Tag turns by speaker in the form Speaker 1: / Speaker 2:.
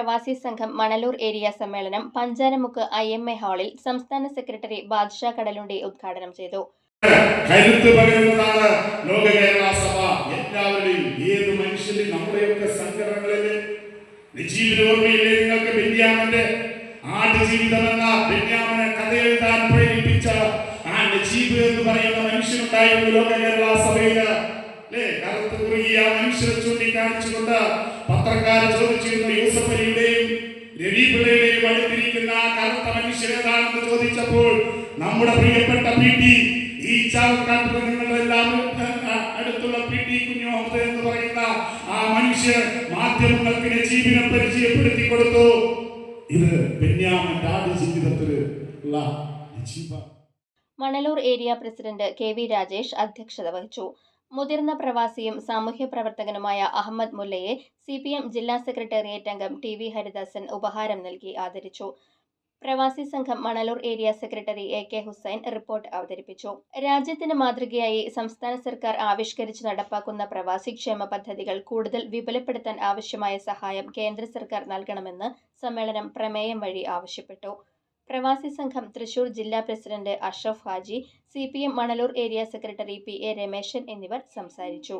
Speaker 1: പ്രവാസി സംഘം മണലൂർ ഏരിയ സമ്മേളനം പഞ്ചാരമുക്ക് ഐ എം എ ഹാളിൽ സംസ്ഥാന സെക്രട്ടറി ബാദ്ഷാ കടലുണ്ടി ഉദ്ഘാടനം ചെയ്തു.
Speaker 2: സഭ. നമ്മുടെയൊക്കെ പ്രേരിപ്പിച്ച എന്ന് പറയുന്ന ചൂണ്ടിക്കാണിച്ചുകൊണ്ട് പത്രക്കാർ ചോദിച്ചിരുന്നു യൂസഫ് രവി പിള്ളയുടെയും അടുത്തിരിക്കുന്ന കറുത്ത മനുഷ്യരേതാണെന്ന് ചോദിച്ചപ്പോൾ നമ്മുടെ പ്രിയപ്പെട്ട പി ടി ഈ ചാവക്കാട്ടിൽ നിങ്ങളെല്ലാവരും അടുത്തുള്ള പി ടി കുഞ്ഞോഹമ്മദ് എന്ന് പറയുന്ന ആ മനുഷ്യർ മാധ്യമങ്ങൾക്ക് നജീബിനെ പരിചയപ്പെടുത്തി കൊടുത്തു. ഇത് ബെന്യാമിന്റെ ആദ്യ ജീവിതത്തിൽ ഉള്ള
Speaker 1: Manalur area president K V Rajesh അധ്യക്ഷത വഹിച്ചു. മുതിർന്ന പ്രവാസിയും സാമൂഹ്യ പ്രവർത്തകനുമായ അഹമ്മദ് മുല്ലയെ സി പി എം ജില്ലാ സെക്രട്ടേറിയറ്റ് അംഗം ടി വി ഹരിദാസൻ ഉപഹാരം നൽകി ആദരിച്ചു. പ്രവാസി സംഘം Manalur area secretary A K Hussain report അവതരിപ്പിച്ചു. രാജ്യത്തിന് മാതൃകയായി സംസ്ഥാന സർക്കാർ ആവിഷ്കരിച്ച് നടപ്പാക്കുന്ന പ്രവാസി ക്ഷേമ പദ്ധതികൾ കൂടുതൽ വിപുലപ്പെടുത്താൻ ആവശ്യമായ സഹായം കേന്ദ്ര സർക്കാർ നൽകണമെന്ന് സമ്മേളനം പ്രമേയം വഴി ആവശ്യപ്പെട്ടു. പ്രവാസി സംഘം തൃശൂർ ജില്ലാ president Ashraf Haji C Manalur area secretary P A Rameshan എന്നിവർ സംസാരിച്ചു.